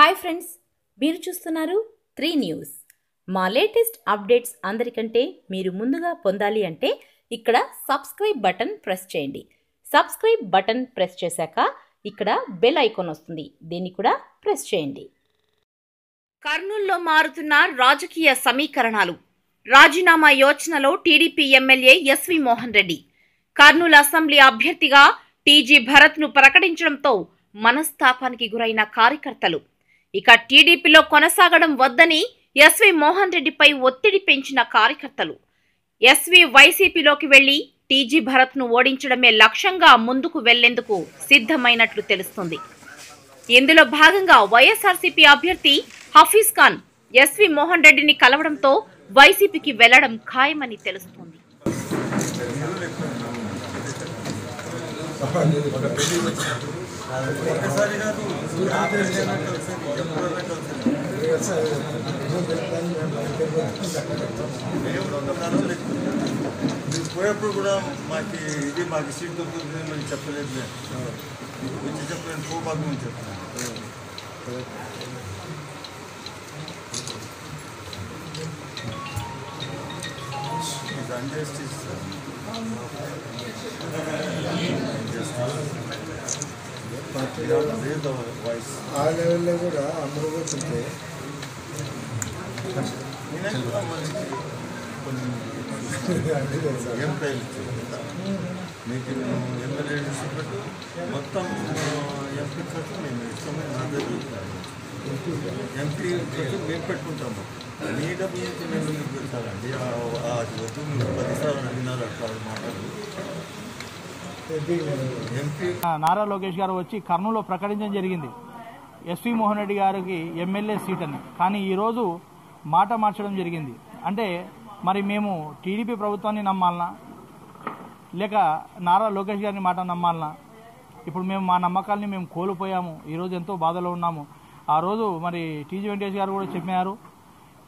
Hi friends మీరు చూస్తున్నారు three news. మా లేటెస్ట్ అప్డేట్స్ అందరికంటే మీరు ముందుగా పొందాలి అంటే ఇక్కడ సబ్స్క్రైబ్ బటన్ ప్రెస్ చేయండి. సబ్స్క్రైబ్ బటన్ ప్రెస్ చేశాక ఇక్కడ బెల్ ఐకాన్ వస్తుంది. దీన్ని కూడా ప్రెస్ చేయండి. కర్నూల్లో మారుతున్న రాజకీయ సమీకరణాలు. రాజీనామా యోచనలో TDP MLA SV Mohan Reddy. Kurnool assembly అభ్యర్థిగా టీజీ భరత్ను ప్రకటించడంతో మనస్తాపానికి గురైన కార్యకర్తలు. ఇక టీడీపీలో కొనసాగడం వద్దని ఎస్వి మోహన్ రెడ్డిపై ఒత్తిడి పెంచిన కార్యకర్తలు. ఎస్వి వైసీపీలోకి వెళ్ళి టీజీ భరత్ను ఓడించడమే లక్ష్యంగా ముందుకు వెళ్ళేందుకు సిద్ధమైనట్లు తెలుస్తుంది. ఇందులో భాగంగా వైఎస్ఆర్సీపీ అభ్యర్థి హఫీజ్ ఖాన్ ఎస్వి మోహన్ రెడ్డిని కలవడంతో వైసీపీకి వెళ్ళడం ఖాయమని తెలుస్తోంది. మీరు పోయేప్పుడు కూడా మాకు ఇది మాకు సీట్ దొరుకుతుంది అని చెప్పలేదు వచ్చి చెప్పలేను పో బాగా అని చెప్తాను ఇది అన్జస్టిస్ వాయిస్ ఆ లెవెల్లో కూడా అందరూ కూర్చుంటే ఏం మీకు ఎమ్మెల్యే పెట్టు మొత్తం ఎంపీ ఖర్చు మేము ఇస్తామని నా దగ్గర ఎంపీ ఖర్చు మేము పెట్టుకుంటాము మీ డబ్బు నుంచి మేము ఎందుకు పెట్టాలండి ఆ- వద్దు మీరు పదిసార్లు అడిగినారు అట్లా మాటలు నారా లోకేష్ గారు వచ్చి కర్నూలులో ప్రకటించడం జరిగింది. ఎస్వి మోహన్ రెడ్డి గారికి ఎమ్మెల్యే సీట్ అని కానీ ఈరోజు మాట మార్చడం జరిగింది. అంటే మరి మేము టీడీపీ ప్రభుత్వాన్ని నమ్మాలనా? లేక నారా లోకేష్ గారిని మాట నమ్మాలనా? ఇప్పుడు మేము మా నమ్మకాల్ని మేము కోల్పోయాము. ఈరోజు ఎంతో బాధలో ఉన్నాము. ఆ రోజు మరి టీజీ వెంకటేష్ గారు కూడా చెప్పారు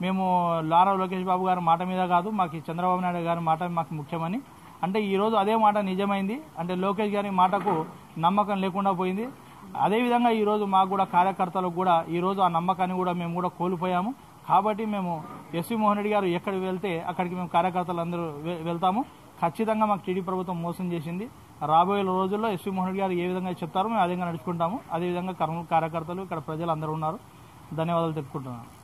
మేము నారా లోకేష్ బాబు గారి మాట మీద కాదు మాకు చంద్రబాబు నాయుడు గారి మాట మాకు ముఖ్యమని. అంటే ఈరోజు అదే మాట నిజమైంది. అంటే లోకేష్ గారి మాటకు నమ్మకం లేకుండా పోయింది. అదేవిధంగా ఈరోజు మాకు కూడా కార్యకర్తలకు కూడా ఈరోజు ఆ నమ్మకాన్ని కూడా మేము కూడా కోల్పోయాము. కాబట్టి మేము ఎస్వి మోహన్ రెడ్డి గారు ఎక్కడికి వెళ్తే అక్కడికి మేము కార్యకర్తలు అందరూ వె- వెళ్తాము. ఖచ్చితంగా మాకు టీడీ ప్రభుత్వం మోసం చేసింది. రాబోయే రోజుల్లో ఎస్వి మోహన్ రెడ్డి గారు ఏ విధంగా చెప్తారో మేము అదే విధంగా నడుచుకుంటాము. అదేవిధంగా కర్నూలు కార్యకర్తలు ఇక్కడ ప్రజలు అందరూ ఉన్నారు. ధన్యవాదాలు తెలుపుకుంటున్నాను.